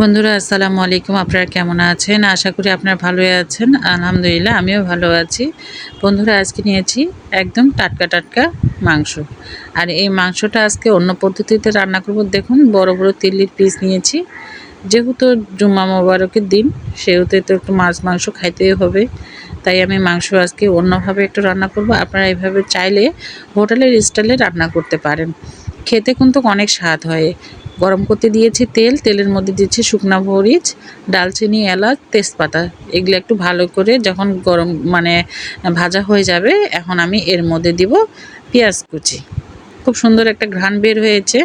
বন্ধুরা, আসসালামু আলাইকুম। আপনারা কেমন আছেন? আশা করি আপনারা ভালোই আছেন। আলহামদুলিল্লাহ, আমিও ভালো আছি। বন্ধুরা, আজকে নিয়েছি একদম টাটকা টাটকা মাংস। আর এই মাংসটা আজকে অন্য পদ্ধতিতে রান্না করব। দেখুন, বড় বড় তিল্লির পিস নিয়েছি। যেহেতু জুম্মা মোবারকের দিন, সেহেতু তো একটু মাছ মাংস খাইতেই হবে। তাই আমি মাংস আজকে অন্যভাবে একটু রান্না করব। আপনারা এইভাবে চাইলে হোটেলের স্টাইলে রান্না করতে পারেন। খেতে কিন্তু অনেক স্বাদ হয়। গরম করতে দিয়েছি তেল, তেলের মধ্যে দিয়েছি শুকনা মরিচ, ডালচিনি, এলাচ, তেজপাতা। এগুলো একটু ভালো করে যখন গরম মানে ভাজা হয়ে যাবে, এখন আমি এর মধ্যে দিব পেঁয়াজ কুচি। খুব সুন্দর একটা ঘ্রাণ বের হয়েছে।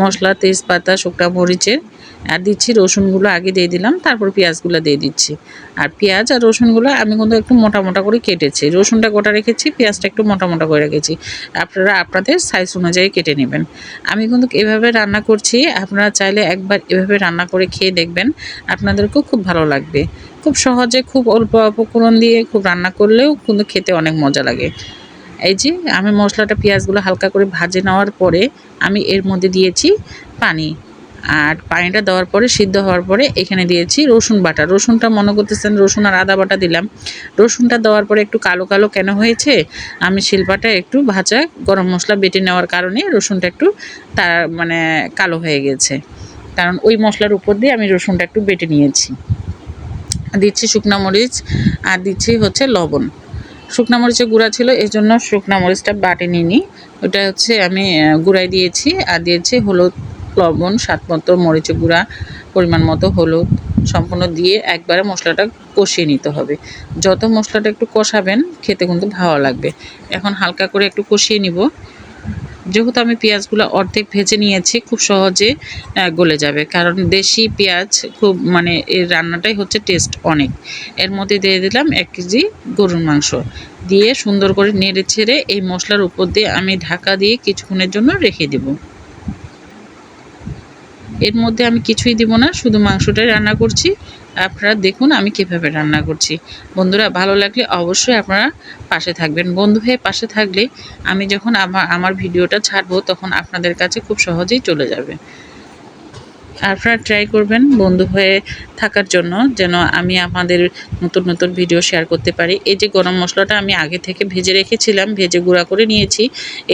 মশলা, তেজপাতা, শুকনা মরিচের। আর দিচ্ছি রসুনগুলো, আগে দিয়ে দিলাম, তারপর পেঁয়াজগুলো দিয়ে দিচ্ছি। আর পেঁয়াজ আর রসুনগুলো আমি কিন্তু একটু মোটা মোটা করে কেটেছি। রসুনটা গোটা রেখেছি, পেঁয়াজটা একটু মোটা মোটা করে রেখেছি। আপনারা আপনাদের সাইজ অনুযায়ী কেটে নেবেন। আমি কিন্তু এভাবে রান্না করছি, আপনারা চাইলে একবার এভাবে রান্না করে খেয়ে দেখবেন। আপনাদেরকেও খুব ভালো লাগবে। খুব সহজে, খুব অল্প উপকরণ দিয়ে খুব রান্না করলেও কিন্তু খেতে অনেক মজা লাগে। এই যে আমি মশলাটা, পেঁয়াজগুলো হালকা করে ভাজে নেওয়ার পরে আমি এর মধ্যে দিয়েছি পানি। আর পানিটা দেওয়ার পরে, সিদ্ধ হওয়ার পরে এখানে দিয়েছি রসুন বাটা। রসুনটা মনে করতেছেন, রসুন আর আদা বাটা দিলাম। রসুনটা দেওয়ার পরে একটু কালো কালো কেন হয়েছে, আমি শিল্পাটা একটু ভাজা গরম মশলা বেটে নেওয়ার কারণে রসুনটা একটু তার মানে কালো হয়ে গেছে। কারণ ওই মশলার উপর দিয়ে আমি রসুনটা একটু বেটে নিয়েছি। দিচ্ছি শুকনা মরিচ আর দিচ্ছি হচ্ছে লবণ। শুকনা মরিচের গুঁড়া ছিল এই জন্য শুকনা মরিচটা বাটে নিইনি ওটা হচ্ছে আমি গুঁড়াই দিয়েছি আর দিয়েছি হলুদ, লবণ, স্বাদ মতো মরিচের গুঁড়া, পরিমাণ মতো হলুদ সম্পূর্ণ দিয়ে একবারে মশলাটা কষিয়ে নিতে হবে। যত মশলাটা একটু কষাবেন, খেতে কিন্তু ভালো লাগবে। এখন হালকা করে একটু কষিয়ে নিব। যেহেতু আমি পেঁয়াজগুলো অর্ধেক ভেজে নিয়েছি, খুব সহজে গলে যাবে। কারণ দেশি পেঁয়াজ খুব মানে এর রান্নাটাই হচ্ছে টেস্ট অনেক। এর মধ্যে দিয়ে দিলাম এক কেজি গরুর মাংস। দিয়ে সুন্দর করে নেড়ে ছেড়ে এই মশলার উপর দিয়ে আমি ঢাকা দিয়ে কিছুক্ষণের জন্য রেখে দেবো। এর মধ্যে আমি কিছুই দিব না, শুধু মাংসটাই রান্না করছি। আপনারা দেখুন আমি কীভাবে রান্না করছি। বন্ধুরা, ভালো লাগলে অবশ্যই আপনারা পাশে থাকবেন। বন্ধু হয়ে পাশে থাকলে আমি যখন আমার আমার ভিডিওটা ছাড়বো, তখন আপনাদের কাছে খুব সহজেই চলে যাবে। আপনারা ট্রাই করবেন বন্ধু হয়ে থাকার জন্য, যেন আমি আমাদের নতুন নতুন ভিডিও শেয়ার করতে পারি। এই যে গরম মশলাটা আমি আগে থেকে ভেজে রেখেছিলাম, ভেজে গুঁড়া করে নিয়েছি।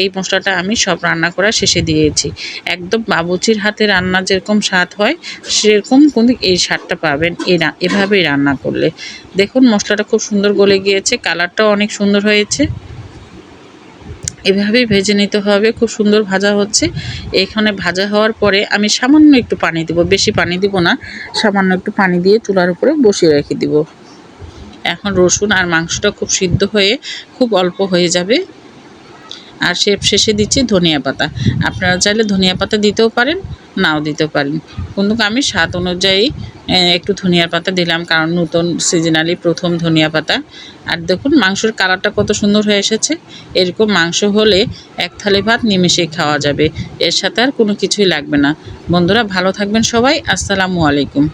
এই মশলাটা আমি সব রান্না করা শেষে দিয়েছি। একদম বাবুচির হাতে রান্না যেরকম স্বাদ হয়, সেরকম কিন্তু এই স্বাদটা পাবেন। এভাবেই রান্না করলে। দেখুন মশলাটা খুব সুন্দর গলে গিয়েছে কালারটাও অনেক সুন্দর হয়েছে। এভাবেই ভেজে নিতে হবে। খুব সুন্দর ভাজা হচ্ছে। এখানে ভাজা হওয়ার পরে আমি সামান্য একটু পানি দেব। বেশি পানি দিব না। সামান্য একটু পানি দিয়ে চুলার উপরে বসিয়ে রেখে দিব। এখন রসুন আর মাংসটা খুব সিদ্ধ হয়ে খুব অল্প হয়ে যাবে। আর সে শেষে দিচ্ছি ধনিয়া পাতা। আপনারা চাইলে ধনিয়া পাতা দিতেও পারেন, নাও দিতে পারেন। কিন্তু আমি স্বাদ অনুযায়ী একটু ধনিয়া পাতা দিলাম, কারণ নতুন সিজনালি প্রথম ধনিয়া পাতা। আর দেখুন, মাংসের কালারটা কত সুন্দর হয়ে এসেছে। এরকম মাংস হলে এক থালি ভাত নিমেষেই খাওয়া যাবে। এর সাথে আর কোনো কিছুই লাগবে না। বন্ধুরা, ভালো থাকবেন সবাই। আসসালামু আলাইকুম।